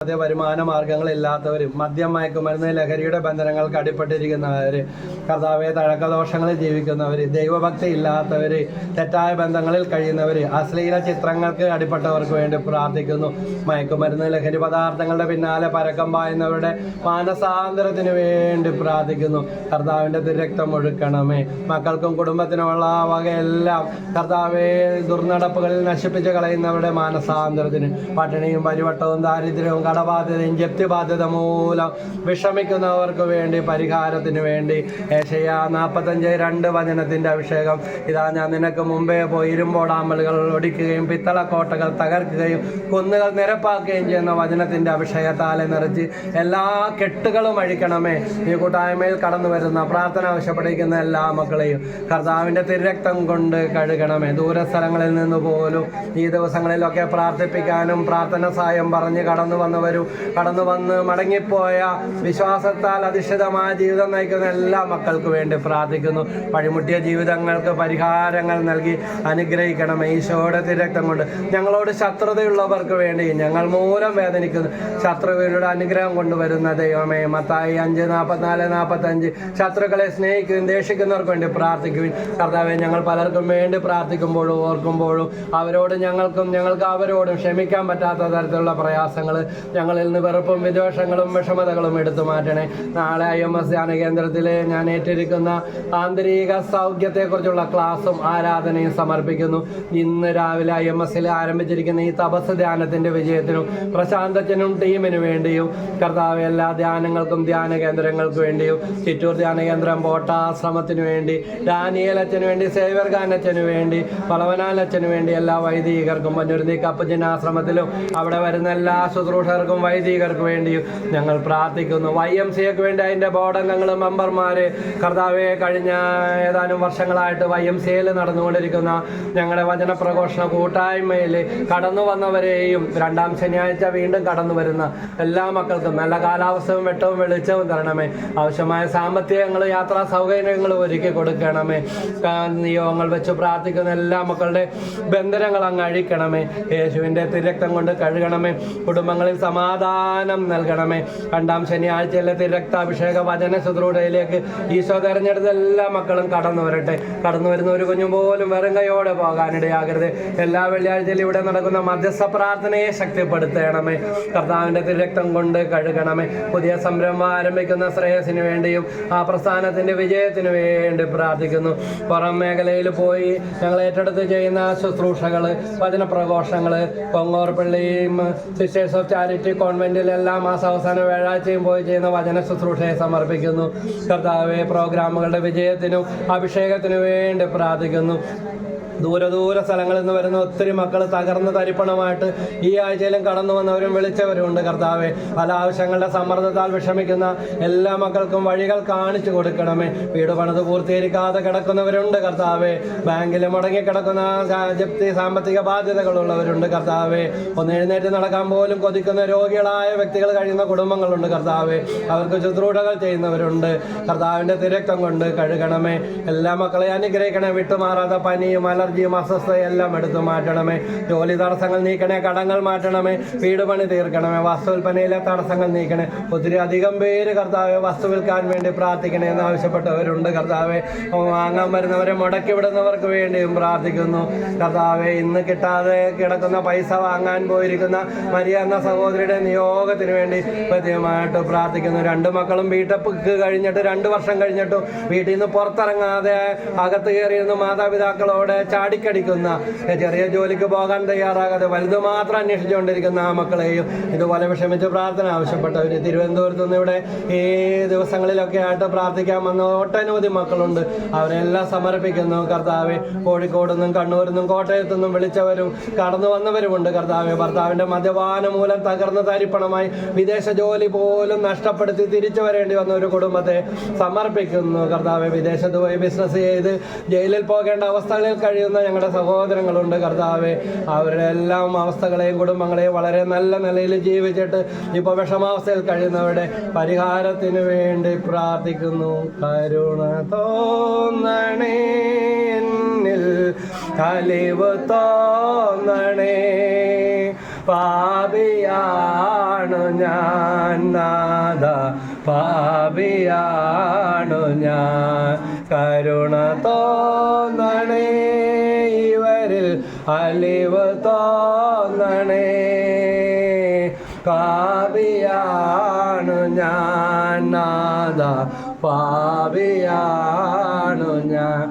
അതേ വരുമാന മാർഗങ്ങളില്ലാത്തവർ മദ്യം മയക്കുമരുന്ന് ലഹരിയുടെ ബന്ധനങ്ങൾക്ക് അടിപ്പെട്ടിരിക്കുന്നവർ കർത്താവെ തഴക്കദോഷങ്ങളിൽ ജീവിക്കുന്നവർ ദൈവഭക്തി ഇല്ലാത്തവർ തെറ്റായ ബന്ധങ്ങളിൽ കഴിയുന്നവർ അശ്ലീല ചിത്രങ്ങൾക്ക് അടിപ്പെട്ടവർക്ക് വേണ്ടി പ്രാർത്ഥിക്കുന്നു. മയക്കുമരുന്ന് ലഹരി പദാർത്ഥങ്ങളുടെ പിന്നാലെ പരക്കം പായുന്നവരുടെ മാനസാന്തരത്തിന് വേണ്ടി പ്രാർത്ഥിക്കുന്നു. കർത്താവിന്റെ തിരക്തം ഒഴുക്കണമേ. മക്കൾക്കും കുടുംബത്തിനുമുള്ള വകയെല്ലാം കർത്താവെ ദുർനടപ്പുകളിൽ നശിപ്പിച്ച് കളയുന്നവരുടെ മാനസാന്തരത്തിന് പട്ടിണിയും പരിവട്ടവും ദാരിദ്ര്യവും കടബാധ്യതയും ജപ്തി ബാധ്യത മൂലം വിഷമിക്കുന്നവർക്ക് വേണ്ടി പരിഹാരത്തിന് വേണ്ടി ഏഷ്യ നാൽപ്പത്തഞ്ച് രണ്ട് വചനത്തിന്റെ അഭിഷേകം. ഇതാ ഞാൻ നിനക്ക് മുമ്പേ പോയി ഇരുമ്പോടാമ്പലുകൾ ഒടിക്കുകയും പിത്തളക്കോട്ടകൾ തകർക്കുകയും കുന്നുകൾ നിരപ്പാക്കുകയും ചെയ്യുന്ന വചനത്തിന്റെ അഭിഷേകത്താലെ നിറച്ച് എല്ലാ കെട്ടുകളും അഴിക്കണമേ. ഈ കൂട്ടായ്മയിൽ കടന്നു വരുന്ന പ്രാർത്ഥന ആവശ്യപ്പെട്ടിരിക്കുന്ന എല്ലാ മക്കളെയും കർത്താവിന്റെ തിരക്തം കൊണ്ട് കഴുകണമേ. ദൂരസ്ഥലങ്ങളിൽ നിന്ന് പോലും ഈ ദിവസങ്ങളിലൊക്കെ പ്രാർത്ഥിപ്പിക്കാനും പ്രാർത്ഥന സഹായം പറഞ്ഞ് കടന്നു വന്നവരും കടന്നു വന്ന് മടങ്ങിപ്പോയ വിശ്വാസത്താൽ അധിഷ്ഠിതമായ ജീവിതം നയിക്കുന്ന എല്ലാ മക്കൾക്ക് വേണ്ടി പ്രാർത്ഥിക്കുന്നു. വഴിമുട്ടിയ ജീവിതങ്ങൾക്ക് പരിഹാരങ്ങൾ നൽകി അനുഗ്രഹിക്കണം. ഈശോയുടെ തിരക്തം കൊണ്ട് ഞങ്ങളോട് ശത്രുതയുള്ളവർക്ക് വേണ്ടി ഞങ്ങൾ മൂലം വേദനിക്കുന്നു. ശത്രുവിനോട് അനുഗ്രഹം കൊണ്ടുവരുന്ന ദൈവമേ മത്തായി അഞ്ച് നാൽപ്പത്തിനാല് നാൽപ്പത്തഞ്ച് ശത്രുക്കളെ സ്നേഹിക്കുകയും ദേഷിക്കുന്നവർക്ക് വേണ്ടി പ്രാർത്ഥിക്കുകയും കർത്താവെ ഞങ്ങൾ പലർക്കും വേണ്ടി പ്രാർത്ഥിക്കുമ്പോഴും ഓർക്കുമ്പോഴും അവരോട് ഞങ്ങൾക്കും ഞങ്ങൾക്ക് അവരോടും ക്ഷമിക്കാൻ പറ്റാത്ത തരത്തിലുള്ള പ്രയാസങ്ങൾ ഞങ്ങളിൽ നിന്ന് വെറുപ്പും വിദ്വേഷങ്ങളും വിഷമതകളും എടുത്തു മാറ്റണേ. നാളെ ഐ എം എസ് ധ്യാന കേന്ദ്രത്തിൽ ഞാൻ ഏറ്റിരിക്കുന്ന ആന്തരിക സൗഖ്യത്തെക്കുറിച്ചുള്ള ക്ലാസ്സും ആരാധനയും സമർപ്പിക്കുന്നു. ഇന്ന് രാവിലെ ഐ എം എസിൽ ആരംഭിച്ചിരിക്കുന്ന ഈ തപസ് ധ്യാനത്തിന്റെ വിജയത്തിനും പ്രശാന്തത്തിനും ടീമിനു വേണ്ടിയും കർത്താവ് എല്ലാ ധ്യാനങ്ങൾക്കും ധ്യാന കേന്ദ്രങ്ങൾക്ക് വേണ്ടിയും ചിറ്റൂർ ധ്യാന കേന്ദ്രം പോട്ടാശ്രമത്തിനു വേണ്ടി ഡാനിയലച്ചന് വേണ്ടി സേവർ ഖാൻ അച്ഛന് വേണ്ടി പളവനാലച്ചന് വേണ്ടി എല്ലാ വൈദികർക്കും പന്നുരുന്നി കപ്പജന ആശ്രമത്തിലും അവിടെ വരുന്ന എല്ലാ ശുശ്രൂഷകർക്കും വൈദികർക്ക് വേണ്ടിയും ഞങ്ങൾ പ്രാർത്ഥിക്കുന്നു. വൈ എം സിക്ക് വേണ്ടി അതിന്റെ ബോർഡംഗങ്ങൾ മെമ്പർമാർ കർത്താവെ കഴിഞ്ഞ ഏതാനും വർഷങ്ങളായിട്ട് വൈ എം സിയിൽ നടന്നുകൊണ്ടിരിക്കുന്ന ഞങ്ങളുടെ വചനപ്രഘോഷണ കൂട്ടായ്മയിൽ കടന്നു വന്നവരെയും രണ്ടാം ശനിയാഴ്ച വീണ്ടും കടന്നു വരുന്ന എല്ലാ മക്കൾക്കും നല്ല കാലാവസ്ഥയും വെട്ടവും വെളിച്ചവും തരണമേ. ആവശ്യമായ സാമ്പത്തികങ്ങൾ യാത്രാ സൗകര്യങ്ങൾ ഒരുക്കി കൊടുക്കണമേ. നിയോഗങ്ങൾ വെച്ച് പ്രാർത്ഥിക്കുന്ന എല്ലാ മക്കളുടെ ബന്ധനങ്ങൾ അങ്ങ് അഴിക്കണമേ. യേശുവിന്റെ തിരക്തം കൊണ്ട് കഴുകണമേ. കുടുംബങ്ങളിൽ സമാധാനം നൽകണമേ. രണ്ടാം ശനിയാഴ്ചയിലെ തിരക്താഭിഷേക വചന ശുദ്രൂഢയിലേക്ക് ഈശോ തെരഞ്ഞെടുത്ത എല്ലാ മക്കളും കടന്നു വരട്ടെ. കടന്നു വരുന്ന ഒരു കുഞ്ഞു പോലും വെറും കൈയോടെ പോകാനിടയാകരുത്. എല്ലാ വെള്ളിയാഴ്ചയിലും ഇവിടെ നടക്കുന്ന മധ്യസ്ഥ പ്രാർത്ഥനയെ ശക്തിപ്പെടുത്തണമേ. കർത്താവിന്റെ തിരക്തം കൊണ്ട് കഴുകണമേ. പുതിയ സംരംഭം ആരംഭിക്കുന്ന ശ്രേയസിന് വേണ്ടിയും ആ പ്രസ്ഥാനത്തിന്റെ വിജയത്തിന് വേണ്ടി പ്രാർത്ഥിക്കുന്നു. പുറം മേഖലയിൽ പോയി ഞങ്ങൾ ഏറ്റെടുത്ത് ചെയ്യുന്ന ശുശ്രൂഷകൾ വചനപ്രഘോഷങ്ങൾ കൊങ്ങോർപ്പള്ളിയും സിസ്റ്റേഴ്സ് ഓഫ് ചാരിറ്റി കോൺവെന്റിലെല്ലാം മാസം അവസാനം വ്യാഴാഴ്ചയും പോയി ചെയ്യുന്ന വചന ശുശ്രൂഷയെ സമർപ്പിക്കുന്നു. കർത്താവെ പ്രോഗ്രാമുകളുടെ വിജയത്തിനും അഭിഷേകത്തിനു വേണ്ടി പ്രാർത്ഥിക്കുന്നു. ദൂര ദൂര സ്ഥലങ്ങളിൽ നിന്ന് വരുന്ന ഒത്തിരി മക്കൾ തകർന്ന് തരിപ്പണമായിട്ട് ഈ ആഴ്ചയിലും കടന്നു വന്നവരും വിളിച്ചവരും ഉണ്ട് കർത്താവെ. പല ആവശ്യങ്ങളുടെ സമ്മർദ്ദത്താൽ വിഷമിക്കുന്ന എല്ലാ മക്കൾക്കും വഴികൾ കാണിച്ചു കൊടുക്കണമേ. വീട് പണിത് പൂർത്തീകരിക്കാതെ കിടക്കുന്നവരുണ്ട് കർത്താവെ. ബാങ്കിൽ മുടങ്ങി കിടക്കുന്ന ജപ്തി സാമ്പത്തിക ബാധ്യതകളുള്ളവരുണ്ട് കർത്താവെ. ഒന്ന് എഴുന്നേറ്റ് നടക്കാൻ പോലും കൊതിക്കുന്ന രോഗികളായ വ്യക്തികൾ കഴിയുന്ന കുടുംബങ്ങളുണ്ട് കർത്താവെ. അവർക്ക് ശുശ്രൂഷകൾ ചെയ്യുന്നവരുണ്ട് കർത്താവിന്റെ തിരക്തം കൊണ്ട് കഴുകണമേ. എല്ലാ മക്കളെ അനുഗ്രഹിക്കണേ വിട്ടുമാറാത്ത പനിയും അലർജിയും അസ്വസ്ഥയും എല്ലാം എടുത്തു മാറ്റണമേ. ജോലി തടസ്സങ്ങൾ നീക്കണേ കടങ്ങൾ മാറ്റണമേ. വീട് പണി തീർക്കണമേ വസ്തു വിൽപ്പനയിലെ തടസ്സങ്ങൾ നീക്കണേ. ഒത്തിരി അധികം പേര് കർത്താവെ വസ്തു വിൽക്കാൻ വേണ്ടി പ്രാർത്ഥിക്കണേ എന്ന് ആവശ്യപ്പെട്ടവരുണ്ട് കർത്താവെ. വാങ്ങാൻ വരുന്നവരെ മുടക്കി വിടുന്നവർക്ക് വേണ്ടിയും പ്രാർത്ഥിക്കുന്നു. കർത്താവെ ഇന്ന് കിട്ടാതെ കിടക്കുന്ന പൈസ വാങ്ങാൻ പോയിരിക്കുന്ന മരിയ എന്ന സഹോദരിയുടെ നിയോഗത്തിന് വേണ്ടി പ്രത്യേകമായിട്ട് പ്രാർത്ഥിക്കുന്നു. രണ്ട് മക്കളും വീട്ടപ്പ് കഴിഞ്ഞിട്ട് രണ്ട് വർഷം കഴിഞ്ഞിട്ടും വീട്ടിൽ നിന്ന് പുറത്തിറങ്ങാതെ അകത്ത് കയറിയിരുന്ന മാതാപിതാക്കളോട് ചാടിക്കടിക്കുന്ന ചെറിയ ജോലിക്ക് പോകാൻ തയ്യാറാകാതെ വലുത് മാത്രം അന്വേഷിച്ചുകൊണ്ടിരിക്കുന്ന ആ മക്കളെയും ഇതുപോലെ വിഷമിച്ച് പ്രാർത്ഥന ആവശ്യപ്പെട്ടവർ തിരുവനന്തപുരത്ത് നിന്ന് ഇവിടെ ഈ ദിവസങ്ങളിലൊക്കെ ആയിട്ട് പ്രാർത്ഥിക്കാൻ വന്ന ഒട്ടനവധി മക്കളുണ്ട്. അവരെല്ലാം സമർപ്പിക്കുന്നു. കർത്താവെ കോഴിക്കോട് നിന്നും കണ്ണൂരിൽ നിന്നും കോട്ടയത്തു നിന്നും വിളിച്ചവരും കടന്നു വന്നവരുമുണ്ട്. കർത്താവെ ഭർത്താവിന്റെ മദ്യപാന മൂലം തകർന്ന തരിപ്പണമായി വിദേശ ജോലി പോലും നഷ്ടപ്പെടുത്തി തിരിച്ചു വരേണ്ടി വന്ന ഒരു കുടുംബത്തെ സമർപ്പിക്കുന്നു. കർത്താവെ വിദേശത്ത് പോയി ബിസിനസ് ചെയ്ത് ജയിലിൽ പോകേണ്ട അവസ്ഥകളിൽ കഴിയുന്ന. ഞങ്ങളുടെ സഹോദരങ്ങളുണ്ട്. കർത്താവെ അവരുടെ എല്ലാം അവസ്ഥകളെയും കുടുംബങ്ങളെയും വളരെ നല്ല നിലയിൽ ജീവിച്ചിട്ട് ഇപ്പോൾ വിഷമാവസ്ഥയിൽ കഴിയുന്നവരുടെ പരിഹാരത്തിന് വേണ്ടി പ്രാർത്ഥിക്കുന്നു. കരുണ തോന്നണേ കലിവ് തോന്നണേ. പാപിയാണ് ഞാൻ നാദ പാപിയാണു ഞാൻ. കരുണ തോന്നണേ അലിവ് തോന്നണേ പാപിയാണു ഞാൻ നാദ. പാപിയാണു ഞാൻ